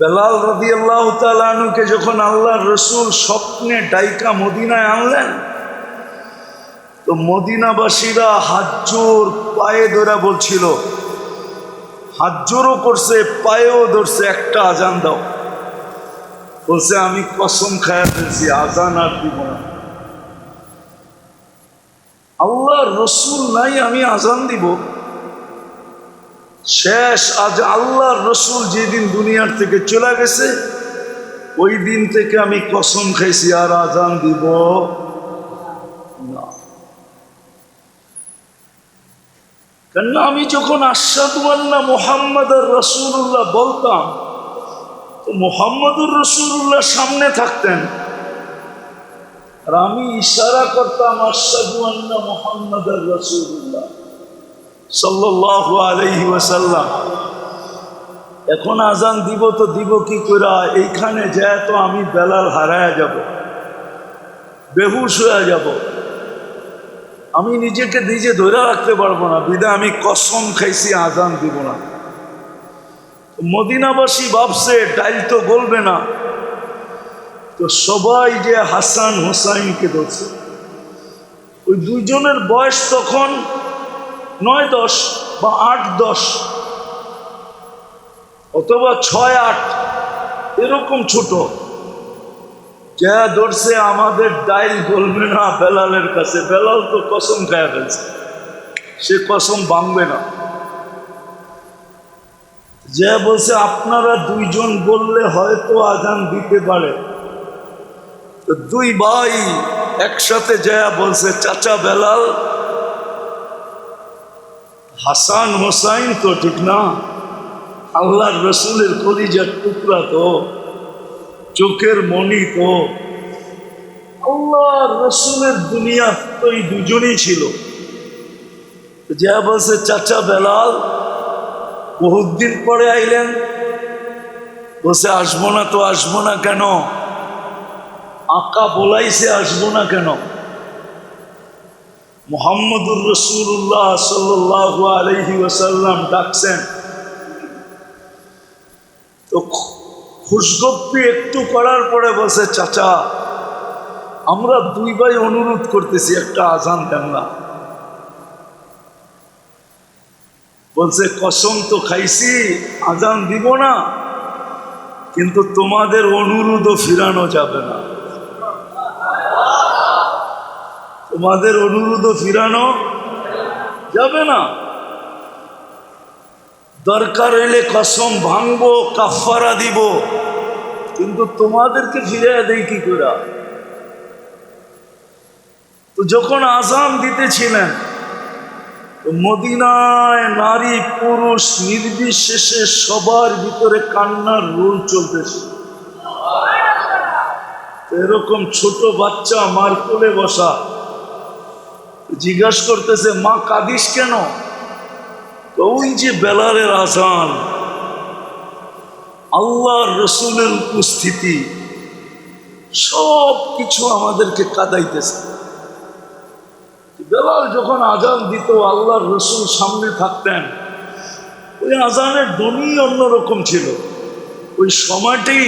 বেলাল রবি আল্লাহ তালুকে যখন আল্লাহ রসুল স্বপ্নে ডাইকা মদিনায় আনলেন, তো মদিনাবাসীরা হাজ্জোর পায়ে ধরা বলছিল হাজ্জোরও করছে, পায়েও ধরছে, একটা আজান দাও। বলছে, আমি কসম খায়া ফেলছি, আজান আর দিব না। আল্লাহ রসুল নাই, আমি আজান দিব। শেষ, আজ আল্লাহর রসুল যেদিন দুনিয়ার থেকে চলে গেছে, ওই দিন থেকে আমি কসম খাইছি, আর আজান দিব না। কেননা আমি যখন আশাদুয়ান্না মোহাম্মদ আর রসুল্লাহ বলতাম, তো মোহাম্মদুর রসুল্লাহ সামনে থাকতেন। আর আমি ইশারা করতাম আশাদুয়ান্না মোহাম্মদ রসুল্লাহ সাল্লাহ এখন আজান দিব তো দিব কি করে এইখানে যায় তো আমি বেলাল হারায় যাব, বেহুশ হয়ে যাব, আমি নিজেকে নিজে ধরে রাখতে পারব না বিদা আমি কসম খাইছি আজান দিব না। মদিনাবাসী ভাবছে, ডাইল তো বলবে না। তো সবাই যে হাসান হোসাইনকে ধরছে, ওই দুইজনের বয়স তখন নয় দশ বা আট দশ অথবা ছয় আট, এরকম ছোট। যা ধরছে আমাদের ডাইল বলবে না বেলালের কাছে। বেলাল তো কসম খায়া ফেলছে। সে কসম ভাঙবে না। যে বলছে, আপনারা দুইজন বললে হয়তো আজান দিতে পারে। দুই ভাই একসাথে যা বলছে, চাচা বেলাল হাসান হোসাইন তো ঠিক না। আল্লাহর রসুলের কলিজার টুকরা তো, চোখের মনি তো। আল্লাহর রসুলের দুনিয়া তো এই দুজনেই ছিল। যা বলছে, চাচা বেলাল, বহুত দিন পরে আইলেন। বসে আসব না তো, আসব না কেন? আঁকা বলাইছে, আসব না কেন? মোহাম্মদুর রসুল্লাহ সাল্লাহ আলহি ওসাল্লাম ডাকছেন। তো খুশগপ্পি একটু করার পরে বসে চাচা, আমরা দুই ভাই অনুরোধ করতেছি, একটা আজান দেন না। বলছে, কসম তো খাইছি, আজান দিব না, কিন্তু তোমাদের অনুরোধও ফিরানো যাবে না। তোমাদের অনুরোধও ফিরানো যাবে না। দরকার এলে কসম ভাঙবো কাফারা দিব। কিন্তু তোমাদেরকে ফিরে দেই কি করে তো যখন আজান দিতেছিলেন মদিনায় নারী, পুরুষ নির্বিশেষে সবার ভিতরে কান্নার রোল চলতেছে। এরকম ছোট বাচ্চা মার কোলে বসা জিজ্ঞাসা করতেছে, মা, কাদিস কেন? তো ওই যে বেলারের আজান, আল্লাহর রসুলের উপস্থিতি সব কিছু আমাদেরকে কাদাইতেছে। বেলাল যখন আজান দিত, আল্লাহর রসুল সামনে থাকতেন, ওই আজানের ধ্বনি অন্যরকম ছিল। ওই সময়টি,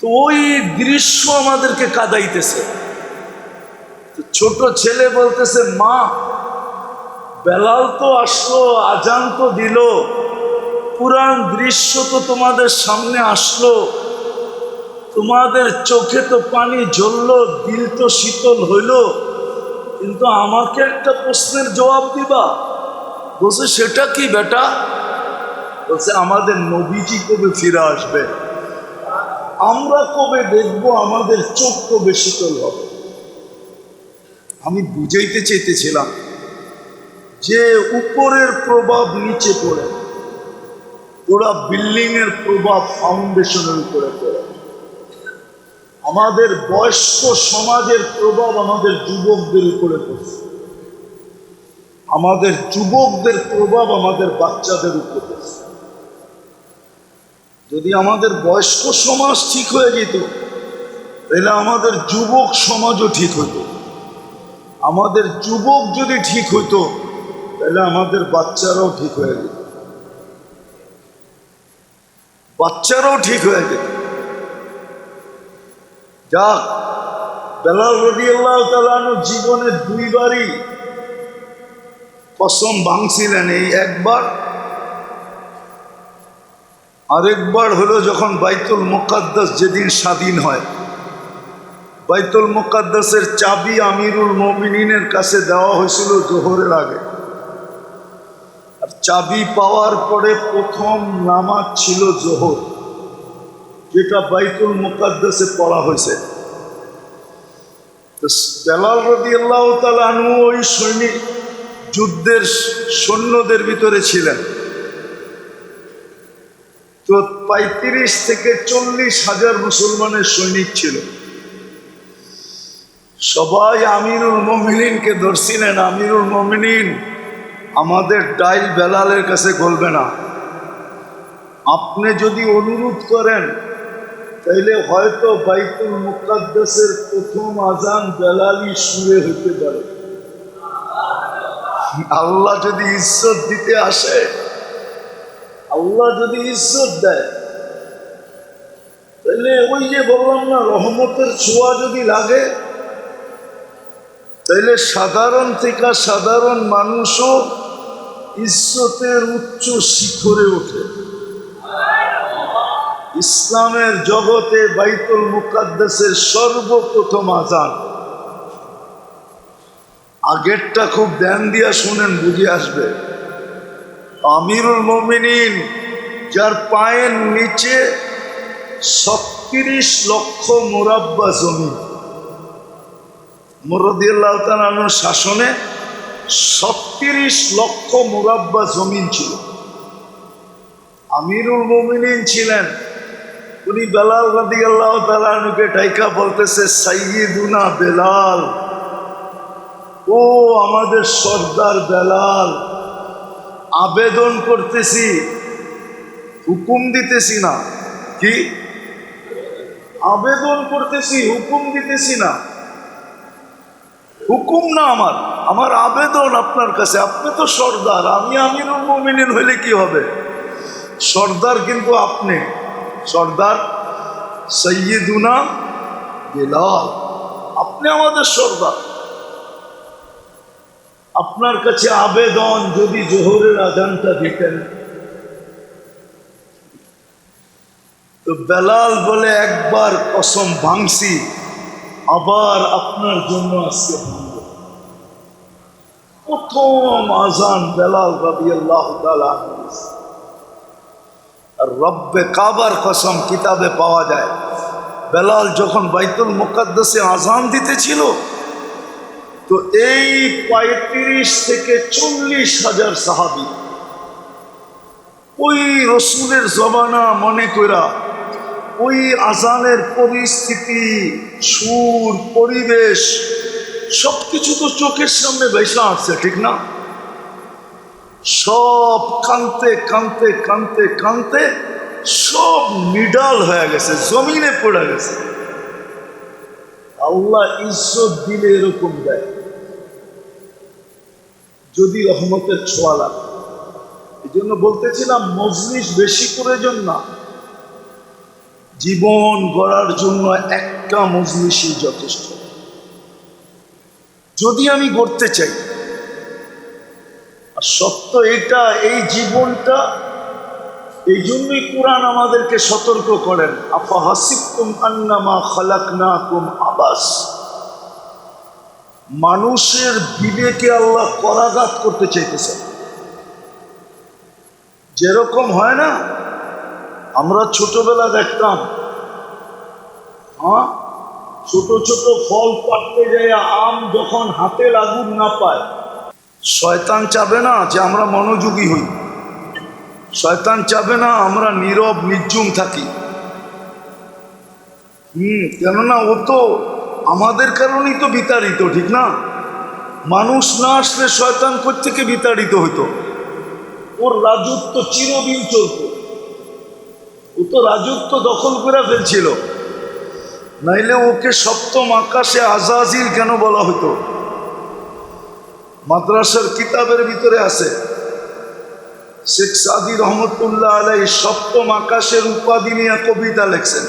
তো ওই দৃশ্য আমাদেরকে কাদাইতেছে। ছোট ছেলে বলতেছে, মা, বেলাল তো আসলো, আজান তো দিল। পুরান দৃশ্য তো তোমাদের সামনে আসলো। তোমাদের চোখে তো পানি ঝরলো, দিল তো শীতল হইল। কিন্তু আমাকে একটা প্রশ্নের জবাব দিবা। বলছে, সেটা কি বেটা? বলছে, আমাদের নবীজি কবে ফিরে আসবে? আমরা কবে দেখব? আমাদের চোখ কবে শীতল হবে? আমি বুঝাইতে চাইতেছিলাম যে উপরের প্রভাব নিচে পড়ে। ওরা বিল্ডিং এর প্রভাব ফাউন্ডেশনের উপরে পড়ে। আমাদের বয়স্ক সমাজের প্রভাব আমাদের যুবকদের উপরে পড়ছে আমাদের যুবকদের প্রভাব আমাদের বাচ্চাদের উপরে পড়ছে যদি আমাদের বয়স্ক সমাজ ঠিক হয়ে যেত, তাহলে আমাদের যুবক সমাজও ঠিক হতো। আমাদের যুবক যদি ঠিক হতো তাহলে আমাদের বাচ্চারাও ঠিক হয়ে যেত। বাচ্চারাও ঠিক হয়ে যেত। যাক, বেলাল রদি আল্লাহ তালানো জীবনে দুইবারই কসম ভাঙছিলেন, এই একবার। আরেকবার হলো যখন বাইতুল মোকাদ্দাস যেদিন স্বাধীন হয়। বাইতুল মোকাদ্দাসের চাবি আমিরুল মমিনের কাছে দেওয়া হয়েছিল জোহরের আগে। আর চাবি পাওয়ার পরে প্রথম নামাজ ছিল জোহর, যেটা বাইতুল মোকাদ্দাসে পড়া হয়েছে। বেলাল রদি আল্লাহ তালু ওই সৈনিক যুদ্ধের সৈন্যদের ভিতরে ছিলেন। তো পঁয়ত্রিশ থেকে চল্লিশ হাজার মুসলমানের সৈনিক ছিল। সবাই আমিরুল মমিনিনকে ধরছিলেন, আমিরুল মমিনিন আমাদের ডাইল বেলালের কাছে গলবে না। আপনি যদি অনুরোধ করেন, তাইলে হয়তো বাইতুল মুকাদ্দাসের প্রথম আজান বেলালি সুরে হইতে পারে। আল্লাহ যদি ইজ্জত দিতে আসে, আল্লাহ যদি ইজ্জত দেয় তাহলে ওই যে বললাম না, রহমতের ছোঁয়া যদি লাগে তাইলে সাধারণ থেকে সাধারণ মানুষও ইজ্জতের উচ্চ শিখরে ওঠে। ইসলামের জগতে বাইতুল মুকাদ্দাসের সর্বপ্রথম আজান। আগেরটা খুব ধ্যান দিয়া শুনেন, বুঝে আসবে। আমিরুল মমিনিন, যার পায়ের নিচে ছত্রিশ লক্ষ মোরাব্বা জমি। মুরদিয়াল্লাহ শাসনে ছত্রিশ লক্ষ মোরাব্বা জমিন ছিল। আমিরুল মমিনিন ছিলেন। উনি বেলাল রাদি আল্লাহ তালানুকে ডাইকা বলতেছে সাইয়িদুনা বেলাল। ও আমাদের সর্দার বেলাল, আবেদন করতেছি, হুকুম দিতেছি না। কি? আবেদন করতেছি, হুকুম দিতেছি না। হুকুম না আমার আমার আবেদন আপনার কাছে। আপনি তো সর্দার, আমি আমিরুল মমিনিন হইলে কি হবে? সর্দার কিন্তু আপনি। সর্দার সৈয়দুনা বেলাল, আপনি আমাদের সর্দার। আপনার কাছে আবেদন যদি জোহরের আজানটা দিতেন। তো বেলাল বলে, একবার কসম ভাঙছি। আবার আপনার জন্য আজকে প্রথম আজান বেলাল রবি আল্লাহ আর রব্বে কাবার কসম কিতাবে পাওয়া যায়, বেলাল যখন বাইতুল মুকাদ্দাসে আজান দিতেছিল, তো এই পঁয়ত্রিশ থেকে চল্লিশ হাজার সাহাবি, ওই রসুলের জবানা মনে করা ওই আজানের পরিস্থিতি, সুর, পরিবেশ সব কিছু তো চোখের সামনে বেসা আসছে ঠিক না? সব কানতে কানতে কানতে কানতে সব নিডাল হয়ে গেছে, জমিনে পড়ে গেছে। আল্লাহ ইজ্জত দিলে এরকম দেয়। যদি রহমতের ছোঁয়া লাগে। এই জন্য বলতেছিলাম, মজলিস বেশি প্রয়োজন না। জীবন গড়ার জন্য একটা মজলিসই যথেষ্ট। যদি আমি গড়তে চাই, আর সত্য এটা, এই জীবনটা, এই জন্যই কোরআন আমাদেরকে সতর্ক করেন, আফা হাসিকুম আন্নামা খালাক না কুম আবাস। মানুষের বিবেকে আল্লাহ করাঘাত করতে চাইতেছেন। যেরকম হয় না আমরা ছোটবেলা দেখতাম হ্যাঁ? ছোট ছোট ফল পাড়তে যায় আম যখন হাতে লাগুন না পায়, শয়তান চাবে না যে আমরা মনোযোগী হই। শয়তান চাবে না আমরা নীরব, নির্জুম থাকি। হুম, কেননা ও তো আমাদের কারণেই তো বিতাড়িত, ঠিক না? মানুষ না আসলে শয়তান থেকে বিতাড়িত হইতো? ওর রাজত্ব চিরদিন চলত। ও তো রাজত্ব দখল করে ফেলছিল। নাইলে ওকে সপ্তম আকাশে আজাজিল কেন বলা হতো মাদ্রাসার কিতাবের ভিতরে আছে, শেখ সাদি রহমতুল্লাহ আলাই সপ্তম আকাশের উপাধি নিয়ে কবিতা লেখছেন,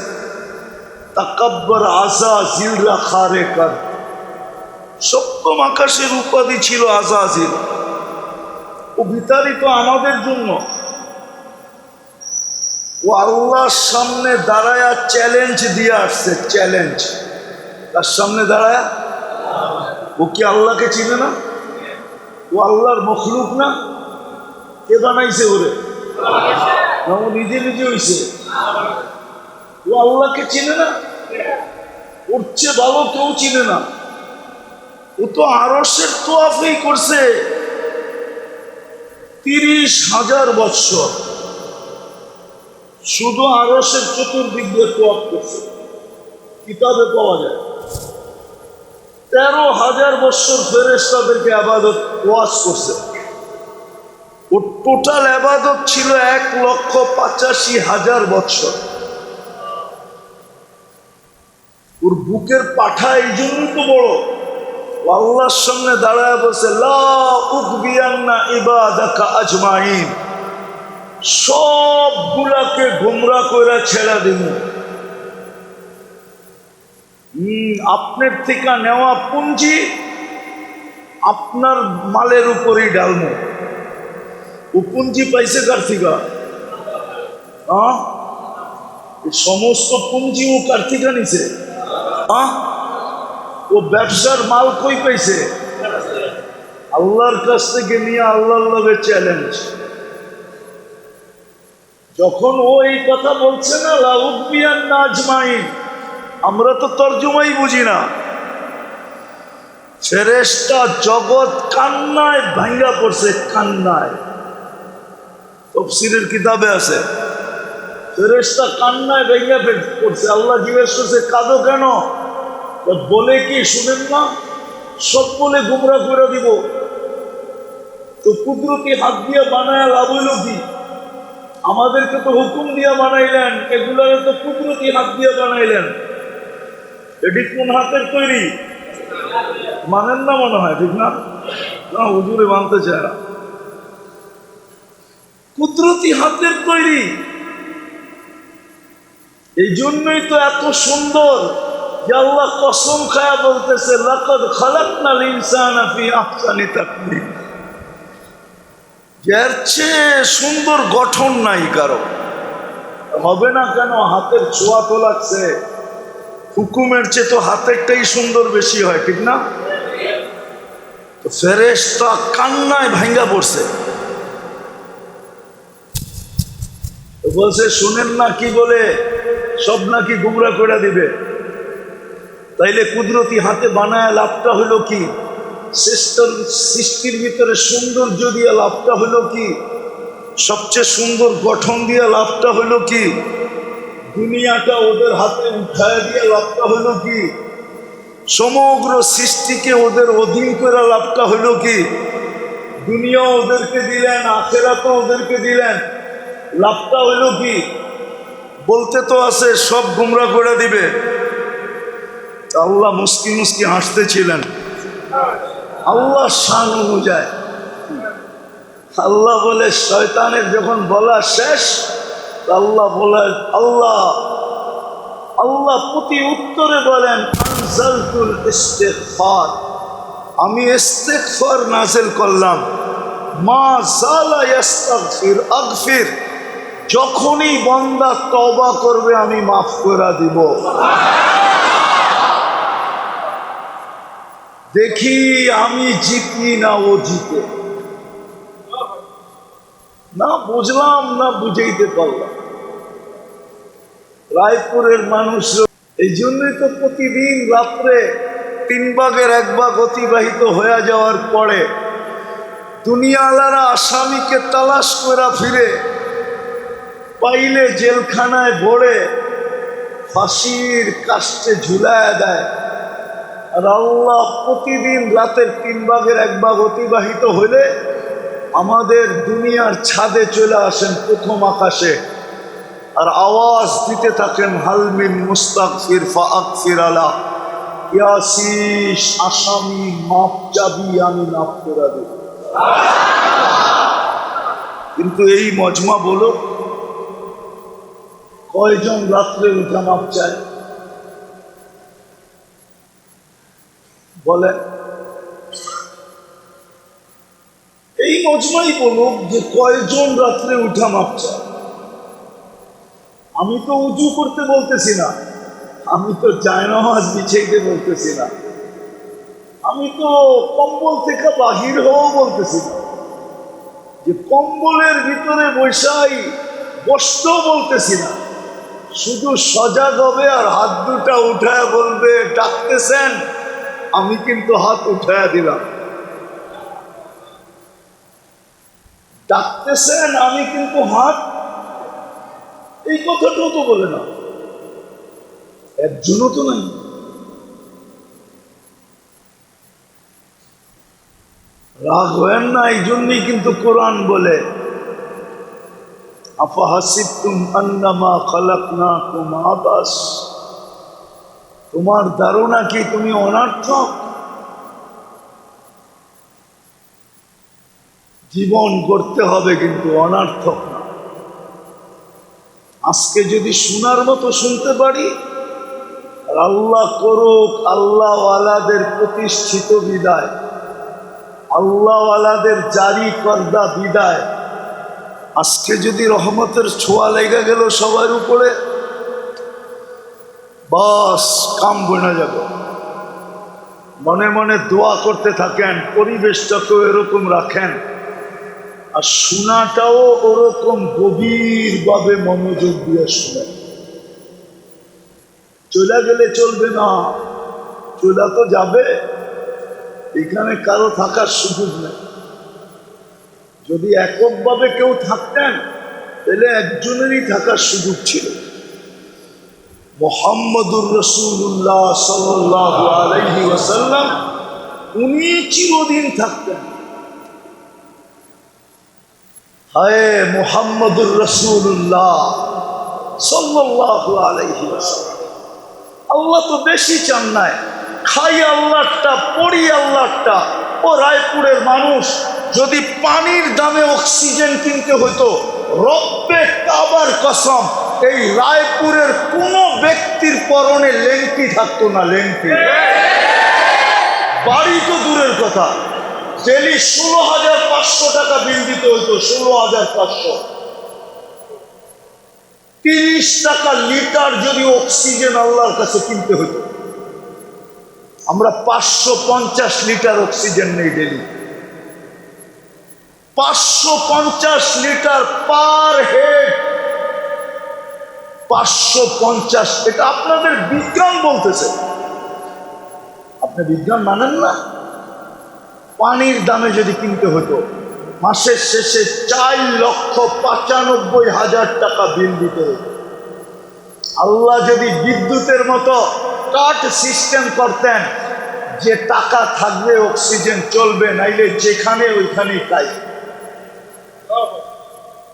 তাকাব্বর আজা জিলরা খারে কার সপ্তম আকাশের উপাধি ছিল আজাজিল। ও বিতাড়িত আমাদের জন্য। ও আল্লাহর সামনে দাঁড়ায়া চ্যালেঞ্জ দিয়ে আসছে চ্যালেঞ্জ তার সামনে দাঁড়ায়া? ও কি আল্লাহকে চিনে না? ও আল্লাহর মখলুক না? কে বানাইছে ওরে? ও নিজে নিজে হইছে। ও আল্লাহকে চিনে না? ওর চেয়ে ভালো কেউ চিনে না। ও তো আরসের তোয়াফেই করছে। তিরিশ হাজার বৎসর। শুধু আরসের চতুর্দিক দিয়ে তোয়াফ করছে। কিতাবে পাওয়া যায়। তেরো হাজার বৎসর ফেরেস তাদেরকে আবাদত ওয়াজ করছে। ওর টোটাল আবাদত ছিল এক লক্ষ পঁচাশি হাজার বৎসর। ওর বুকের পাঠা এই জন্যই তো বড়। ও আল্লাহর সামনে দাঁড়ায় বসে লা উকবিয়ান্না ইবাদাকা আজমাইন। সবগুলাকে গুমরা করে ছেড়ে হম আপনার থেকে নেওয়া পুঞ্জি আপনার মালের উপরেই ডালমো। ও পুঞ্জি পাইছে কার থেকে? সমস্ত পুঞ্জি ও কার নিছে? ও ব্যবসার মাল কই পাইছে? আল্লাহর কাছ থেকে নিয়ে আল্লাহ চ্যালেঞ্জ যখন ও এই কথা বলছে না লাউবিয়ান নাজমাইন আমরা তো তর্জমাই বুঝি না। ফেরেস্তা জগৎ কান্নায় ভাঙ্গা পড়ছে, কান্নায়। তফসিরের কিতাবে আছে। ফেরেস্তা কান্নায় ভেঙে পড়ছে, আল্লাহ জিজ্ঞেস করছে, কাঁদো কেন? বলে কি, শুনেন না, সব বলে গুমরা করে দিব। তো কুদরতি হাত দিয়ে বানায় লাভ হইল কি? আমাদেরকে তো হুকুম দিয়ে বানাইলেন, এগুলোর তো কুদরতি হাত দিয়ে বানাইলেন। এটি কোন হাতের তৈরি? মানেন না মনে হয়, ঠিক না? না, হুজুরে মানতে চায় না। কুদরতি হাতের তৈরি। এই জন্যই তো এত সুন্দর যে আল্লাহ কসম খায়া বলতেছে, লাকদ খালাকনাল ইনসানা ফি আহসানি তাকবীর এর চেয়ে সুন্দর গঠন নাই কারও। হবে না কেন, হাতের ছোঁয়া তো লাগছে। হুকুমের চেয়ে তো হাতেরটাই সুন্দর বেশি হয়, ঠিক না? তো ফেরেশতা কান্নায় ভাঙ্গা পড়ছে। বলছে, শুনেন না কি বলে, সব নাকি গুমরা করে দিবে। তাইলে কুদরতি হাতে বানায় লাভটা হলো কি? সৃষ্টির ভিতরে সৌন্দর্য দিয়ে লাভটা হলো কি? সবচেয়ে সুন্দর গঠন দিয়ে লাভটা হলো কি? দুনিয়াটা ওদের হাতে উঠায় দিয়ে লাভটা হলো কি? সমগ্র সৃষ্টিকে ওদের অধীন করে লাভটা হলো কি? দুনিয়া ওদেরকে দিলেন আখেরাতো ওদেরকে দিলেন। লাভটা হলো কি? বলতে তো আছে, সব গুমরা করে দিবে। আল্লাহ মুস্কি মুস্কি হাসতেছিলেন। আল্লাহ শান অনুযায়ী। আল্লাহ বলে, শয়তানের যখন বলা শেষ, আল্লাহ বলে, আল্লাহ আল্লাহ প্রতি উত্তরে বলেন আমি নাজিল করলাম। মা জালা ইস্তাগফির আগফির। যখনই বন্দা তওবা করবে, আমি মাফ করে দিব। দেখি আমি জিতি না ও জিতে। না বুঝলাম, না বুঝাইতে পারলাম। রায়পুরের মানুষ এই জন্যই তো প্রতিদিন রাত্রে তিন ভাগের এক ভাগ অতিবাহিত হয়ে যাওয়ার পরে দুনিয়ালারা আসামিকে তালাশ করে ফিরে পাইলে জেলখানায় ভরে ফাঁসির কাস্টে ঝুলায় দেয়। আর আল্লাহ প্রতিদিন রাতের তিন ভাগের এক ভাগ অতিবাহিত হলে আমাদের দুনিয়ার ছাদে চলে আসেন প্রথম আকাশে। আর আওয়াজ দিতে থাকেন হালমিন মুস্তাক ফির ফাক ফির আলা। ইয়াসিস, আসামি, মাপ চাবি আমি মাফ করে কিন্তু এই মজমা বলো, কয়জন রাত্রে উঠা মাপ চায়? বলেন এই মজমাই বলুক যে কয়জন রাত্রে উঠা মাপ চায় আমি তো উঁচু করতে বলতেছি না, আমি তো জায়নামাজ বিছাইতে বলতেছি না। আমি তো কম্বল থেকে বাহির হও বলতেছি না। যে কম্বলের ভিতরে বৈশাই বসতেও বলতেছি না। শুধু সজাগ হবে আর হাত দুটা উঠায় বলবে, ডাকতেছেন আমি কিন্তু হাত উঠায় দিলাম। ডাকতেছেন, আমি কিন্তু হাত। এই কথাটাও তো বলে না। একজনও তো নাই। রাগ হয়েন না, এই জন্যই কিন্তু কোরআন বলে, আফাহাসিবতুম আন্নামা খালাকনাকুম আবাস। তোমার ধারণা কি তুমি অনার্থক? জীবন করতে হবে কিন্তু অনার্থক না। আজকে যদি শোনার মতো শুনতে পারি, আর আল্লাহ করুক, আল্লাহওয়ালাদের প্রতিষ্ঠিত বিদায়, আল্লাহওয়ালাদের জারি কর্দা বিদায়, আজকে যদি রহমতের ছোঁয়া লেগে গেল সবার উপরে বাস কাম বনে যাব। মনে মনে দোয়া করতে থাকেন, পরিবেশটাকেও এরকম রাখেন। আর শোনাটাও ওরকম গভীরভাবে মনোযোগ দিয়ে শুনেন। চলে গেলে চলবে না। চলে তো যাবে। এখানে কারও থাকার সুযোগ নেই। যদি এককভাবে কেউ থাকতেন, তাহলে একজনেরই থাকার সুযোগ ছিল। মোহাম্মদুর রসুল্লাহ সাল্লাহ আলহি ওসাল্লাম উনি চিরদিন থাকতেন। হায় মোহাম্মদুর রসুল্লাহ সাল্লাহ আলহি আল্লাহ তো বেশি চান নাই। খাই আল্লাহটা, পড়ি আল্লাহটা। ও রায়পুরের মানুষ, যদি পানির দামে অক্সিজেন কিনতে হতো রব্বে কাবার কসম এই রায়পুরের কোনো ব্যক্তির পরনে লেংটি থাকতো না, লেংটি। বাড়ি তো দূরের কথা। ডেলি ষোলো হাজার পাঁচশো টাকা বিল দিতে হতো ষোলো হাজার পাঁচশো। তিরিশ টাকা লিটার যদি অক্সিজেন আল্লাহর কাছে কিনতে হতো আমরা পাঁচশো পঞ্চাশ লিটার অক্সিজেন নেই ডেলি। পাঁচশো পঞ্চাশ লিটার পার হেড পাঁচশো পঞ্চাশ, এটা আপনাদের বিজ্ঞান বলতেছে। আপনি বিজ্ঞান মানেন না? পানির দামে যদি কিনতে হতো, মাসের শেষে চার লক্ষ পঁচানব্বই হাজার টাকা বিল দিতে হতো। আল্লাহ যদি বিদ্যুতের মতো কাট সিস্টেম করতেন, যে টাকা থাকবে, অক্সিজেন চলবে, নাইলে যেখানে ওইখানেই তাই।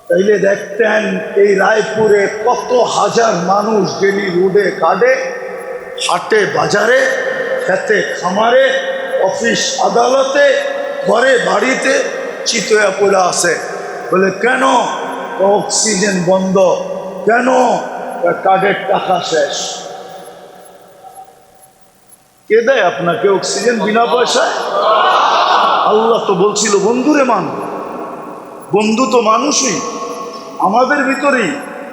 তাইলে দেখতেন এই রায়পুরে কত হাজার মানুষ ডেলি রোডে কাটে হাটে, বাজারে, খেতে, খামারে, অফিস, আদালতে, ঘরে, বাড়িতে চিতয়া পড়ে আসে বলে, কেন অক্সিজেন বন্ধ? কেন কার্ডের টাকা শেষ? কে দেয় আপনাকে অক্সিজেন বিনা পয়সায়? আল্লাহ তো বলছিল, বন্ধুরে মান বন্ধু তো মানুষই। আমাদের ভিতরেই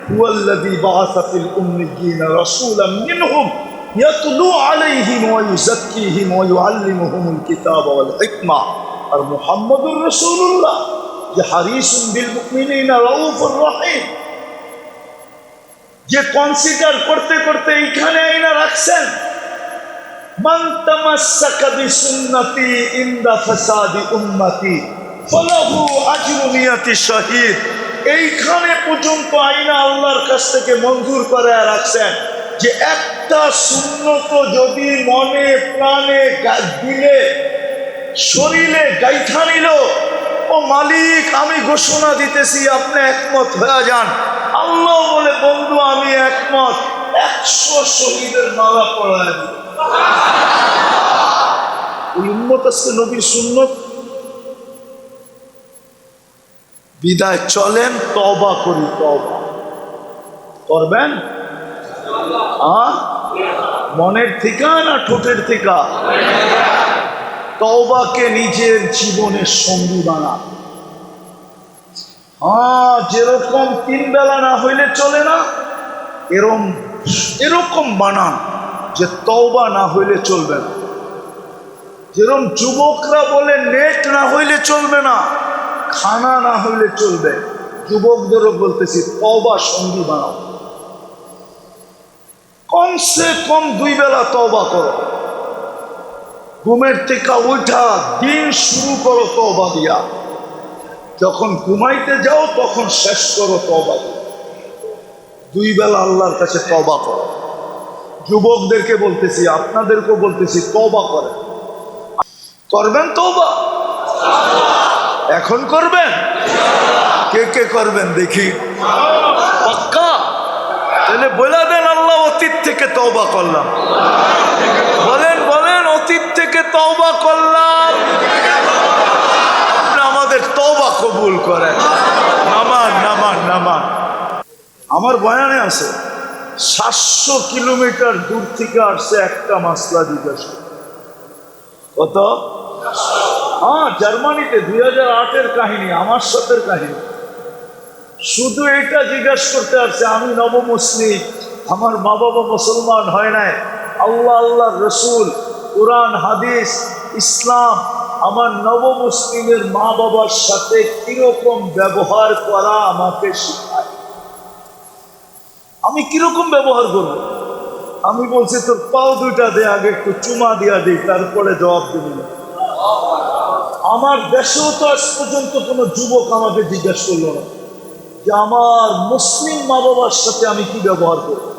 হুয়াল্লাযী বাআসা ফিল উম্মিয়িনা রাসূলাম মিনহুম ইয়াতলু আলাইহিম ওয়া ইউযাক্কিহিম ওয়া ইউআল্লিমুহুমুল কিতাবা ওয়াল হিকমা আর মুহাম্মাদুর রাসূলুল্লাহ যে হারিসুন বিল মুমিনিনা রাউফুর রহিম যে কনসিডার করতে করতে এইখানে আইনা রাখছেন মান তামাসসাকা বিসুন্নতি ইনদা ফাসাদি উম্মতি ফলাহু আজরু নিয়াতি শহীদ এইখানে পর্যন্ত আইনা আল্লাহর কাছ থেকে মঞ্জুর করে রাখছেন যে একটা সুন্নত যদি মনে, প্রাণে দিলে, শরীরে গাইথা নিল, ও মালিক, আমি ঘোষণা দিতেছি, আপনি একমত হয়ে যান। আল্লাহ বলে, বন্ধু, আমি একমত, একশো শহীদের মালা পড়ায় উন্মত আজকে নবীর সুন্নত? বিদায় চলেন তবা করি তবা করবেন? মনের থিকা না ঠোঁটের থিকা তওবাকে নিজের জীবনের সঙ্গী বানা। হ্যাঁ যেরকম তিন বেলা না হইলে চলে না, এরম, এরকম বানান যে তওবা না হইলে চলবে না। যেরকম যুবকরা বলে নেট না হইলে চলবে না। খানা না হইলে চলবে। যুবকদেরও বলতেছি, তওবা সঙ্গী বানাও। কমসে কম দুই বেলা তওবা করো। ঘুমের থেকে উঠা, দিন শুরু করো তওবা দিয়া। যখন ঘুমাইতে যাও, তখন শেষ করো দিয়া। দুই বেলা আল্লাহর কাছে তওবা করো। যুবকদেরকে বলতেছি, আপনাদেরকেও বলতেছি, তওবা করে করবেন তওবা? এখন করবেন? কে কে করবেন দেখি। পাক্কা? তাহলে বলে দেন আল্লাহ অতীত থেকে তওবা করলাম। বলেন বলেন অতীত থেকে তওবা করলাম। আপনি আমাদের তওবা কবুল করেন। নামান নামান নামান। আমার বয়ানে আছে সাতশো কিলোমিটার দূর থেকে আসছে একটা মাসলা জিজ্ঞাসা। কত? হ্যাঁ জার্মানিতে দুই হাজার আটের কাহিনী, আমার সাথের কাহিনী। শুধু এটা জিজ্ঞাসা করতে আসছে, আমি নবমুসলিম, আমার মা বাবা মুসলমান হয় নাই। আল্লাহ আল্লাহ, রসুল, কোরআন, হাদিস, ইসলাম, আমার নবমুসলিমের মা বাবার সাথে কীরকম ব্যবহার করা আমাকে শেখায়। আমি কীরকম ব্যবহার করব? আমি বলছি, তোর পাও দুইটা দে, আগে একটু চুমা দিয়া দিই তারপরে জবাব দিবি। আমার দেশেও তো আজ পর্যন্ত কোনো যুবক আমাকে জিজ্ঞেস করল না যে আমার মুসলিম মা বাবার সাথে আমি কি ব্যবহার করব?